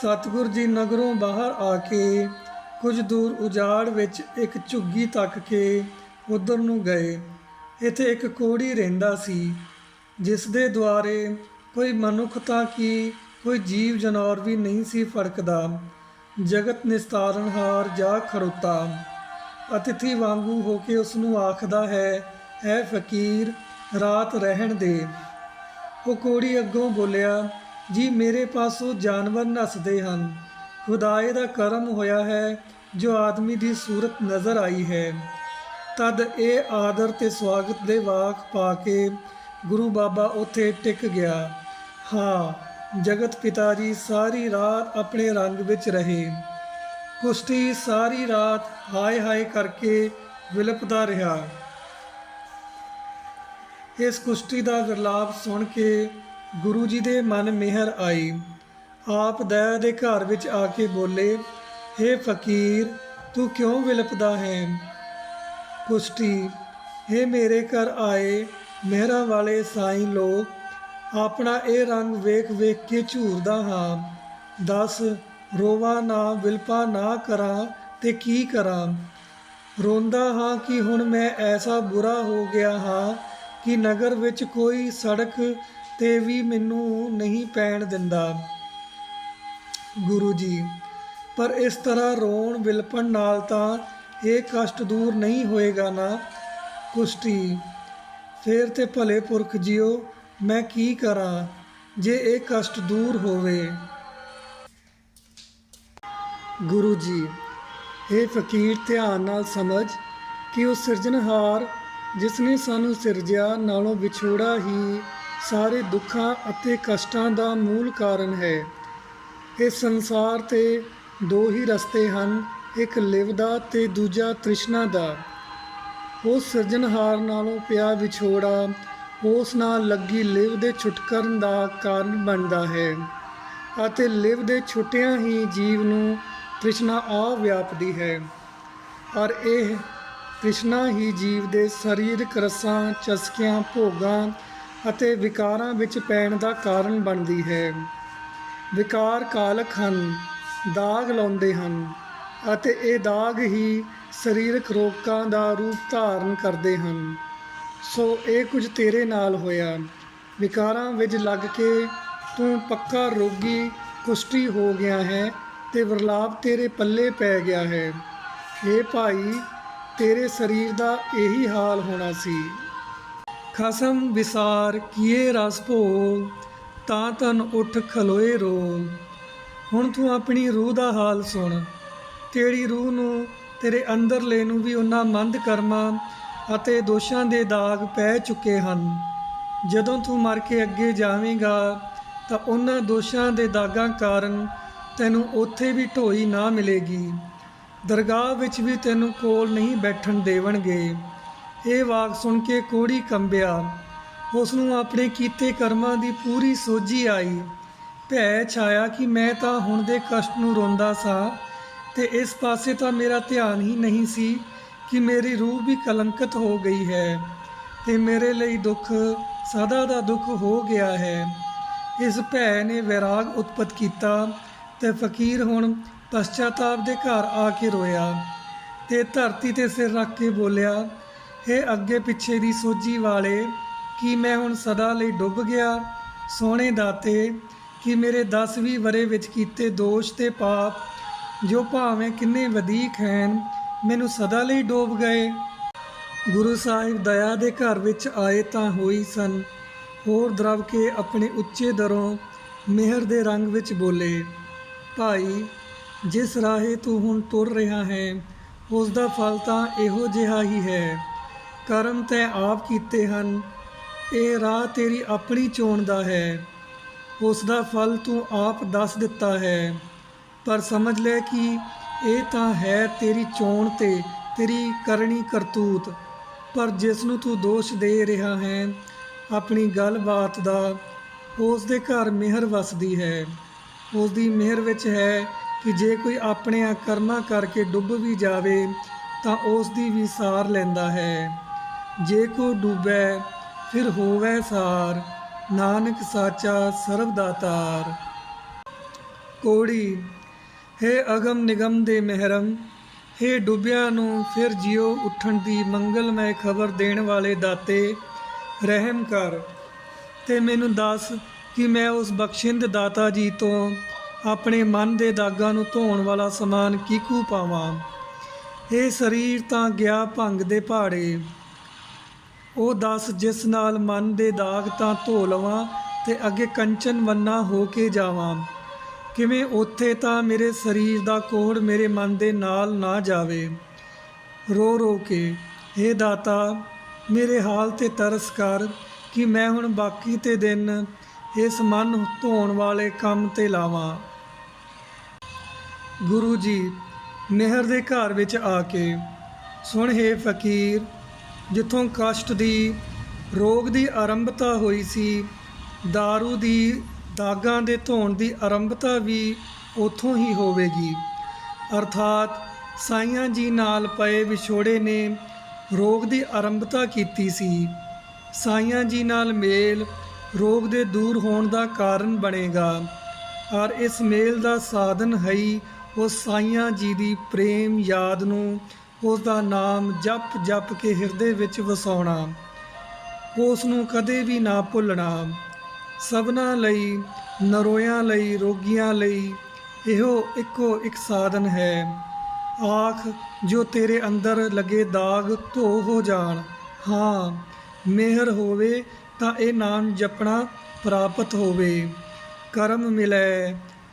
ਸਤਿਗੁਰ ਜੀ ਨਗਰੋਂ ਬਾਹਰ ਆ ਕੇ ਕੁਝ ਦੂਰ ਉਜਾੜ ਵਿੱਚ ਇੱਕ ਝੁੱਗੀ ਤੱਕ ਕੇ ਉਧਰ ਨੂੰ ਗਏ। ਇੱਥੇ ਇੱਕ ਕੋੜੀ ਰਹਿੰਦਾ ਸੀ, ਜਿਸ ਦੇ ਦੁਆਰੇ ਕੋਈ ਮਨੁੱਖ ਤਾਂ ਕੀ ਕੋਈ ਜੀਵ ਜਨੌਰ ਵੀ ਨਹੀਂ ਸੀ ਫੜਕਦਾ। ਜਗਤ ਨਿਸਤਾਰਨਹਾਰ ਜਾ ਖੜੋਤਾ। ਅਤਿਥੀ ਵਾਂਗੂ ਹੋ ਕੇ ਉਸ ਨੂੰ ਆਖਦਾ ਹੈ, ਐ ਫਕੀਰ, ਰਾਤ ਰਹਿਣ ਦੇ। ਉਹ ਕੋੜੀ ਅੱਗੋਂ ਬੋਲਿਆ ਜੀ ਮੇਰੇ ਪਾਸੋਂ ਜਾਨਵਰ ਨੱਸਦੇ ਹਨ। ਖੁਦਾਏ ਦਾ ਕਰਮ ਹੋਇਆ ਹੈ, ਜੋ ਆਦਮੀ ਦੀ ਸੂਰਤ ਨਜ਼ਰ ਆਈ ਹੈ। ਤਦ ਇਹ ਆਦਰ ਤੇ ਸਵਾਗਤ ਦੇ ਵਾਕ ਪਾ ਕੇ ਗੁਰੂ ਬਾਬਾ ਉੱਥੇ ਟਿਕ ਗਿਆ। ਹਾਂ, ਜਗਤ ਪਿਤਾ ਜੀ ਸਾਰੀ ਰਾਤ ਆਪਣੇ ਰੰਗ ਵਿੱਚ ਰਹੇ। ਕੁਸ਼ਤੀ ਸਾਰੀ ਰਾਤ ਹਾਏ ਹਾਏ ਕਰਕੇ ਵਿਲਪਦਾ ਰਿਹਾ। ਇਸ ਕੁਸ਼ਤੀ ਦਾ ਵਿਰਲਾਪ ਸੁਣ ਕੇ ਗੁਰੂ ਜੀ ਦੇ ਮਨ ਮਿਹਰ ਆਈ। ਆਪ ਦਇਆ ਦੇ ਘਰ ਵਿੱਚ ਆ ਕੇ ਬੋਲੇ हे ਫਕੀਰ, ਤੂੰ ਕਿਉਂ ਵਿਲਪਦਾ ਹੈ? ਕੁਸ਼ਟੀ हे ਮੇਰੇ ਘਰ ਆਏ ਮਿਹਰਾਂ ਵਾਲੇ ਸਾਈਂ ਲੋਕ, ਆਪਣਾ ਇਹ ਰੰਗ ਵੇਖ ਵੇਖ ਕੇ ਝੂਰਦਾ ਹਾਂ। ਦੱਸ, ਰੋਵਾ ਨਾ, ਵਿਲਪਾ ਨਾ ਕਰਾਂ ਤੇ ਕੀ ਕਰਾਂ? ਰੋਂਦਾ ਹਾਂ ਕਿ ਹੁਣ ਮੈਂ ਐਸਾ ਬੁਰਾ ਹੋ ਗਿਆ ਹਾਂ ਕਿ ਨਗਰ ਵਿੱਚ ਕੋਈ ਸੜਕ ਤੇ ਵੀ ਮੈਨੂੰ ਨਹੀਂ ਪੈਣ ਦਿੰਦਾ, ਗੁਰੂ ਜੀ। ਪਰ ਇਸ ਤਰ੍ਹਾਂ ਰੋਣ ਵਿਲਪਣ ਨਾਲ ਤਾਂ ਇਹ ਕਸ਼ਟ ਦੂਰ ਨਹੀਂ ਹੋਏਗਾ ਨਾ, ਕੁਸ਼ਤੀ। ਫੇਰ ਤੇ ਭਲੇ ਪੁਰਖ ਜਿਓ, ਮੈਂ ਕੀ ਕਰਾਂ ਜੇ ਇਹ ਕਸ਼ਟ ਦੂਰ ਹੋਵੇ? ਗੁਰੂ ਜੀ, ਇਹ ਫਕੀਰ ਧਿਆਨ ਨਾਲ ਸਮਝ ਕਿ ਉਹ ਸਿਰਜਣਹਾਰ ਜਿਸ ਨੇ ਸਾਨੂੰ ਸਿਰਜਿਆ ਨਾਲੋਂ ਵਿਛੋੜਾ ਹੀ ਸਾਰੇ ਦੁੱਖਾਂ ਅਤੇ ਕਸ਼ਟਾਂ ਦਾ ਮੂਲ ਕਾਰਨ ਹੈ। ਇਸ ਸੰਸਾਰ ਤੇ ਦੋ ਹੀ ਰਸਤੇ ਹਨ, ਇੱਕ ਲਿਵ ਦਾ ਤੇ ਦੂਜਾ ਤ੍ਰਿਸ਼ਨਾ ਦਾ। ਉਸ ਸਿਰਜਣਹਾਰ ਨਾਲੋਂ ਪਿਆ ਵਿਛੋੜਾ, ਉਸ ਨਾਲ ਲੱਗੀ ਲਿਵ ਦੇ ਛੁਟਕਰਨ ਦਾ ਕਾਰਨ ਬਣਦਾ ਹੈ ਅਤੇ ਲਿਵ ਦੇ ਛੁੱਟਿਆਂ ਹੀ ਜੀਵ ਨੂੰ ਤ੍ਰਿਸ਼ਨਾ ਆ ਵਿਆਪਦੀ ਹੈ। ਔਰ ਇਹ ਤ੍ਰਿਸ਼ਨਾ ਹੀ ਜੀਵ ਦੇ ਸਰੀਰਕ ਰਸਾਂ, ਚਸਕਿਆਂ, ਭੋਗਾਂ ਅਤੇ ਵਿਕਾਰਾਂ ਵਿੱਚ ਪੈਣ ਦਾ ਕਾਰਨ ਬਣਦੀ ਹੈ। ਵਿਕਾਰ ਕਾਲਕ ਹਨ, ਦਾਗ ਲਾਉਂਦੇ ਹਨ ਅਤੇ ਇਹ ਦਾਗ ਹੀ ਸਰੀਰਕ ਰੋਗਾਂ ਦਾ ਰੂਪ ਧਾਰਨ ਕਰਦੇ ਹਨ। ਸੋ ਇਹ ਕੁਝ ਤੇਰੇ ਨਾਲ ਹੋਇਆ। ਵਿਕਾਰਾਂ ਵਿੱਚ ਲੱਗ ਕੇ ਤੂੰ ਪੱਕਾ ਰੋਗੀ, ਕੁਸ਼ਟੀ ਹੋ ਗਿਆ ਹੈ ਤੇ ਵਿਰਲਾਪ ਤੇਰੇ ਪੱਲੇ ਪੈ ਗਿਆ ਹੈ। ਇਹ ਭਾਈ, ਤੇਰੇ ਸਰੀਰ ਦਾ ਇਹੀ ਹਾਲ ਹੋਣਾ ਸੀ। ਖਸਮ ਵਿਸਾਰ ਕੀਏ ਰਸ ਭੋਗ, ਤਾਂ ਤਨ ਉੱਠ ਖਲੋਏ ਰੋ ਹੁਣ ਤੂੰ ਆਪਣੀ ਰੂਹ ਦਾ ਹਾਲ ਸੁਣ, ਤੇਰੀ ਰੂਹ ਨੂੰ, ਤੇਰੇ ਅੰਦਰਲੇ ਨੂੰ ਵੀ ਉਹਨਾਂ ਮੰਦ ਕਰਮਾਂ ਅਤੇ ਦੋਸ਼ਾਂ ਦੇ ਦਾਗ ਪੈ ਚੁੱਕੇ ਹਨ। ਜਦੋਂ ਤੂੰ ਮਰ ਕੇ ਅੱਗੇ ਜਾਵੇਂਗਾ, ਤਾਂ ਉਹਨਾਂ ਦੋਸ਼ਾਂ ਦੇ ਦਾਗਾਂ ਕਾਰਨ ਤੈਨੂੰ ਉੱਥੇ ਵੀ ਢੋਈ ਨਾ ਮਿਲੇਗੀ। ਦਰਗਾਹ ਵਿੱਚ ਵੀ ਤੈਨੂੰ ਕੋਲ ਨਹੀਂ ਬੈਠਣ ਦੇਵਣਗੇ। ਇਹ ਵਾਕ ਸੁਣ ਕੇ ਕੋੜੀ ਕੰਬਿਆ। ਉਸ ਨੂੰ ਆਪਣੇ ਕੀਤੇ ਕਰਮਾਂ ਦੀ ਪੂਰੀ ਸੋਝੀ ਆਈ। ਭੈ ਛਾਇਆ ਕਿ ਮੈਂ ਤਾਂ ਹੁਣ ਦੇ ਕਸ਼ਟ ਨੂੰ ਰੋਂਦਾ ਸਾਂ ਤੇ ਇਸ ਪਾਸੇ ਤਾਂ ਮੇਰਾ ਧਿਆਨ ਹੀ ਨਹੀਂ ਸੀ ਕਿ ਮੇਰੀ ਰੂਹ ਵੀ ਕਲੰਕਿਤ ਹੋ ਗਈ ਹੈ ਤੇ ਮੇਰੇ ਲਈ ਦੁੱਖ ਸਦਾ ਦਾ ਦੁੱਖ ਹੋ ਗਿਆ ਹੈ। ਇਸ ਭੈ ਨੇ ਵਿਰਾਗ ਉਤਪਤ ਕੀਤਾ ਤੇ ਫਕੀਰ ਹੁਣ ਪਛਤਾਤਾਪ ਦੇ ਘਰ ਆ ਕੇ ਰੋਇਆ ਤੇ ਧਰਤੀ ਤੇ ਸਿਰ ਰੱਖ ਕੇ ਬੋਲਿਆ हे ਅੱਗੇ ਪਿੱਛੇ ਦੀ ਸੋਝੀ ਵਾਲੇ, ਕੀ ਮੈਂ ਹੁਣ ਸਦਾ ਲਈ ਡੁੱਬ ਗਿਆ? ਸੋਹਣੇ ਦਾਤੇ, ਕਿ ਮੇਰੇ 10ਵੀਂ ਵਰੇ ਵਿੱਚ ਕੀਤੇ ਦੋਸ਼ ਤੇ ਪਾਪ, ਜੋ ਭਾਵੇਂ ਕਿੰਨੇ ਵਧੇਕ ਹਨ, ਮੈਨੂੰ ਸਦਾ ਲਈ ਡੋਬ ਗਏ। ਗੁਰੂ ਸਾਹਿਬ ਦਇਆ ਦੇ ਘਰ ਵਿੱਚ ਆਏ ਤਾਂ ਹੋਈ ਸਨ। ਹੋਰ ਦਰਵ ਕੇ ਆਪਣੇ ਉੱਚੇ ਦਰੋਂ ਮਿਹਰ ਦੇ ਰੰਗ ਵਿੱਚ ਬੋਲੇ, ਭਾਈ, ਜਿਸ ਰਾਹੇ ਤੂੰ ਹੁਣ ਤੁਰ ਰਿਹਾ ਹੈ, ਉਸ ਦਾ ਫਲ ਤਾਂ ਇਹੋ ਜਿਹਾ ਹੀ ਹੈ। ਕਰਮ ਤੈ ਆਪ ਕੀਤੇ ਹਨ, ਇਹ ਰਾਹ ਤੇਰੀ ਆਪਣੀ ਚੋਣ ਦਾ ਹੈ। ਉਸ ਦਾ ਫਲ ਤੂੰ ਆਪ ਦੱਸ ਦਿੱਤਾ ਹੈ। ਪਰ ਸਮਝ ਲੈ ਕਿ ਇਹ ਤਾਂ ਹੈ ਤੇਰੀ ਚੋਣ ਤੇ, ਤੇਰੀ ਕਰਨੀ ਕਰਤੂਤ। ਪਰ ਜਿਸ ਨੂੰ ਤੂੰ ਦੋਸ਼ ਦੇ ਰਿਹਾ ਹੈ, ਆਪਣੀ ਗੱਲਬਾਤ ਦਾ ਉਸ ਦੇ ਘਰ ਮਿਹਰ ਵਸਦੀ ਹੈ। ਉਸ ਦੀ ਮਿਹਰ ਵਿੱਚ ਹੈ ਕਿ ਜੇ ਕੋਈ ਆਪਣੇ ਕਰਮਾਂ ਕਰਕੇ ਡੁੱਬ ਵੀ ਜਾਵੇ, ਤਾਂ ਉਸ ਦੀ ਵੀ ਸਾਰ ਲੈਂਦਾ ਹੈ। ਜੇ ਕੋ ਡੁੱਬੈ, ਫਿਰ ਹੋਵੇ ਸਾਰ। ਨਾਨਕ ਸਾਚਾ ਸਰਬ ਦਾਤਾਰ ਕੋੜੀ, ਹੇ ਅਗਮ ਨਿਗਮ ਦੇ ਮਹਿਰਮ, ਹੇ ਡੁੱਬਿਆਂ ਨੂੰ ਫਿਰ ਜਿਉ ਉੱਠਣ ਦੀ ਮੰਗਲਮੈ ਖਬਰ ਦੇਣ ਵਾਲੇ ਦਾਤੇ, ਰਹਿਮ ਕਰ। ਤੇ ਮੈਨੂੰ ਦੱਸ ਕਿ ਮੈਂ ਉਸ ਬਖਸ਼ਿੰਦ ਦਾਤਾ ਜੀ ਤੋਂ ਆਪਣੇ ਮਨ ਦੇ ਦਾਗਾਂ ਨੂੰ ਧੋਣ ਵਾਲਾ ਸਮਾਨ ਕਿਕੂ ਪਾਵਾਂ? ਇਹ ਸਰੀਰ ਤਾਂ ਗਿਆ ਭੰਗ ਦੇ ਪਹਾੜੇ ਉਹ ਦੱਸ, ਜਿਸ ਨਾਲ ਮਨ ਦੇ ਦਾਗ ਤਾਂ ਧੋ ਲਵਾਂ ਤੇ ਅੱਗੇ ਕੰਚਨ ਵੰਨਾ ਹੋ ਕੇ ਜਾਵਾਂ। ਕਿਵੇਂ ਉੱਥੇ ਤਾਂ ਮੇਰੇ ਸਰੀਰ ਦਾ ਕੋੜ ਮੇਰੇ ਮਨ ਦੇ ਨਾਲ ਨਾ ਜਾਵੇ। ਰੋ ਰੋ ਕੇ हे ਦਾਤਾ, ਮੇਰੇ ਹਾਲ ਤੇ ਤਰਸ ਕਰ ਕਿ ਮੈਂ ਹੁਣ ਬਾਕੀ ਤੇ ਦਿਨ ਇਸ ਮਨ ਧੋਣ ਵਾਲੇ ਕੰਮ ਤੇ ਲਾਵਾਂ। ਗੁਰੂ ਜੀ ਮਿਹਰ ਦੇ ਘਰ ਵਿੱਚ ਆ ਕੇ, ਸੁਣ ਹੈ ਫਕੀਰ ਜਿੱਥੋਂ ਕਸ਼ਟ ਦੀ, ਰੋਗ ਦੀ ਆਰੰਭਤਾ ਹੋਈ ਸੀ दारू ਦੀ, ਦਾਗਾਂ ਦੇ ਧੋਣ ਦੀ ਆਰੰਭਤਾ ਵੀ ਉਥੋਂ ਹੀ ਹੋਵੇਗੀ। ਅਰਥਾਤ ਸਾਈਆਂ ਜੀ ਨਾਲ ਪਏ ਵਿਛੋੜੇ ਨੇ ਰੋਗ ਦੀ ਆਰੰਭਤਾ ਕੀਤੀ ਸੀ। ਸਾਈਆਂ ਜੀ ਨਾਲ ਮੇਲ ਰੋਗ ਦੇ ਦੂਰ ਹੋਣ ਦਾ ਕਾਰਨ ਬਣੇਗਾ। ਔਰ ਇਸ ਮੇਲ ਦਾ ਸਾਧਨ ਹੈ ਹੀ ਉਸ ਸਾਈਆਂ ਜੀ ਦੀ ਪ੍ਰੇਮ ਯਾਦ ਨੂੰ ਉਸ ਦਾ ਨਾਮ ਜਪ ਜਪ ਕੇ ਹਿਰਦੇ ਵਿੱਚ ਵਸਾਉਣਾ। ਉਸ ਨੂੰ ਕਦੇ ਵੀ ਨਾ ਭੁੱਲਣਾ। ਸਭਨਾ ਲਈ, ਨਰੋਇਆਂ ਲਈ, ਰੋਗੀਆਂ ਲਈ ਇਹੋ ਇੱਕੋ ਇੱਕ ਸਾਧਨ ਹੈ। ਆਖ, ਜੋ ਤੇਰੇ ਅੰਦਰ ਲੱਗੇ ਦਾਗ ਧੋ ਹੋ ਜਾਣ। ਹਾਂ, ਮਿਹਰ ਹੋਵੇ ਤਾਂ ਇਹ ਨਾਮ ਜਪਣਾ ਪ੍ਰਾਪਤ ਹੋਵੇ। ਕਰਮ ਮਿਲੈ,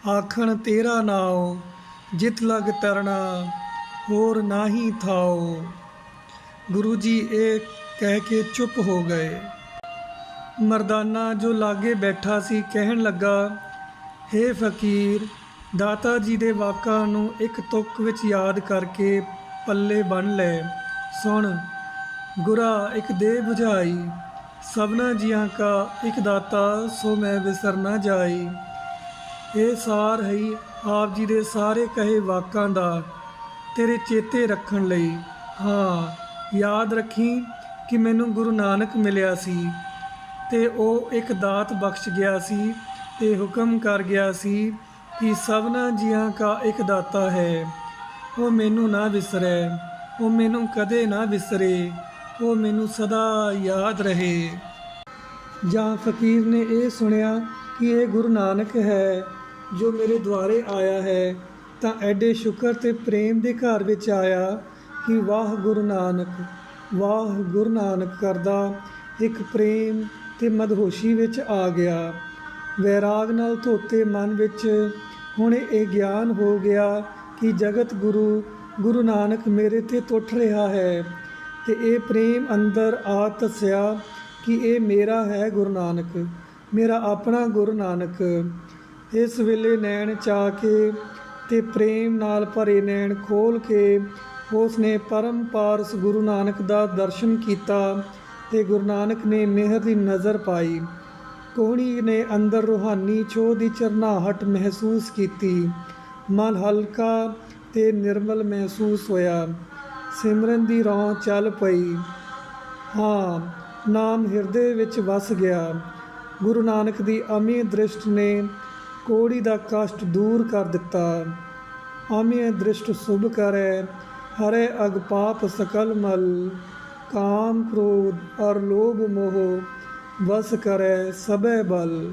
ਆਖਣ ਤੇਰਾ ਨਾਉ, ਜਿਤ ਲਗ ਤਰਣਾ। ਹੋਰ ਨਾਹੀ ਥਾਓ ਗੁਰੂ ਜੀ ਇਹ ਕਹਿ ਕੇ ਚੁੱਪ ਹੋ ਗਏ। ਮਰਦਾਨਾ ਜੋ ਲਾਗੇ ਬੈਠਾ ਸੀ ਕਹਿਣ ਲੱਗਾ, ਹੇ ਫਕੀਰ, ਦਾਤਾ ਜੀ ਦੇ ਵਾਕਾਂ ਨੂੰ ਇੱਕ ਤੁਕ ਵਿੱਚ ਯਾਦ ਕਰਕੇ ਪੱਲੇ ਬੰਨ ਲੈ। ਸੁਣ, ਗੁਰਾ ਇੱਕ ਦੇ 부ਝਾਈ ਸਭਨਾ ਜੀਆਂ ਕਾ ਇੱਕ ਦਾਤਾ, ਸੋ ਮੈਂ ਵਿਸਰ ਨਾ ਜਾਈ। ਇਹ ਸਾਰ ਹੈ ਆਪ ਜੀ ਦੇ ਸਾਰੇ ਕਹੇ ਵਾਕਾਂ ਦਾ। ਤੇਰੇ ਚੇਤੇ ਰੱਖਣ ਲਈ। ਹਾਂ, ਯਾਦ ਰੱਖੀ ਕਿ ਮੈਨੂੰ ਗੁਰੂ ਨਾਨਕ ਮਿਲਿਆ ਸੀ ਤੇ ਉਹ ਇੱਕ ਦਾਤ ਬਖਸ਼ ਗਿਆ ਸੀ ਤੇ ਹੁਕਮ ਕਰ ਗਿਆ ਸੀ ਕਿ ਸਭਨਾ ਜੀਆਂ ਕਾ ਇੱਕ ਦਾਤਾ ਹੈ। ਉਹ ਮੈਨੂੰ ਨਾ ਵਿਸਰੇ, ਉਹ ਮੈਨੂੰ ਕਦੇ ਨਾ ਵਿਸਰੇ, ਉਹ ਮੈਨੂੰ ਸਦਾ ਯਾਦ ਰਹੇ। ਜਾਂ ਫਕੀਰ ਨੇ ਇਹ ਸੁਣਿਆ ਕਿ ਇਹ ਗੁਰੂ ਨਾਨਕ ਹੈ ਜੋ ਮੇਰੇ ਦੁਆਰੇ ਆਇਆ ਹੈ ਤਾਂ ਐਡੇ ਸ਼ੁਕਰ ਤੇ ਪ੍ਰੇਮ ਦੇ ਘਰ ਵਿੱਚ ਆਇਆ ਕਿ ਵਾਹ ਗੁਰੂ ਨਾਨਕ, ਵਾਹ ਗੁਰੂ ਨਾਨਕ ਕਰਦਾ ਇੱਕ ਪ੍ਰੇਮ ਤੇ ਮਦਹੋਸ਼ੀ ਵਿੱਚ ਆ ਗਿਆ। ਵੈਰਾਗ ਨਾਲ ਧੋਤੇ ਮਨ ਵਿੱਚ ਹੁਣ ਇਹ ਗਿਆਨ ਹੋ ਗਿਆ ਕਿ ਜਗਤ ਗੁਰੂ ਗੁਰੂ ਨਾਨਕ ਮੇਰੇ ਤੇ ਟੁੱਟ ਰਿਹਾ ਹੈ ਤੇ ਇਹ ਪ੍ਰੇਮ ਅੰਦਰ ਆ ਤਸਿਆ ਕਿ ਇਹ ਮੇਰਾ ਹੈ ਗੁਰੂ ਨਾਨਕ, ਮੇਰਾ ਆਪਣਾ ਗੁਰੂ ਨਾਨਕ। ਇਸ ਵੇਲੇ ਨੈਣ ਚਾ ਕੇ ਤੇ ਪ੍ਰੇਮ ਨਾਲ ਭਰੇ ਨੈਣ ਖੋਲ ਕੇ ਉਸ ਨੇ ਪਰਮ ਪਾਰਸ ਗੁਰੂ ਨਾਨਕ ਦਾ ਦਰਸ਼ਨ ਕੀਤਾ ਤੇ ਗੁਰੂ ਨਾਨਕ ਨੇ ਮਿਹਰ ਦੀ ਨਜ਼ਰ ਪਾਈ। ਕੋਹਣੀ ਨੇ ਅੰਦਰ ਰੂਹਾਨੀ ਛੋਹ ਦੀ ਚਰਨਾਹਟ ਮਹਿਸੂਸ ਕੀਤੀ। ਮਨ ਹਲਕਾ ਤੇ ਨਿਰਮਲ ਮਹਿਸੂਸ ਹੋਇਆ। ਸਿਮਰਨ ਦੀ ਰੌਂ ਚੱਲ ਪਈ। ਹਾਂ, ਨਾਮ ਹਿਰਦੇ ਵਿੱਚ ਵਸ ਗਿਆ। ਗੁਰੂ ਨਾਨਕ ਦੀ ਅਮੀ ਦ੍ਰਿਸ਼ਟ ਨੇ ਕੋੜੀ ਦਾ ਕਸ਼ਟ ਦੂਰ ਕਰ ਦਿੱਤਾ। ਅਮੀ ਦ੍ਰਿਸ਼ਟ ਸੁਭ ਕਰੈ, ਹਰੇ ਅਗ ਪਾਪ ਸਕਲ ਮਲ, ਕਾਮ ਕ੍ਰੋਧ ਔਰ ਲੋਭ ਮੋਹ, ਵਸ ਕਰੈ ਸਭੈ ਬਲ।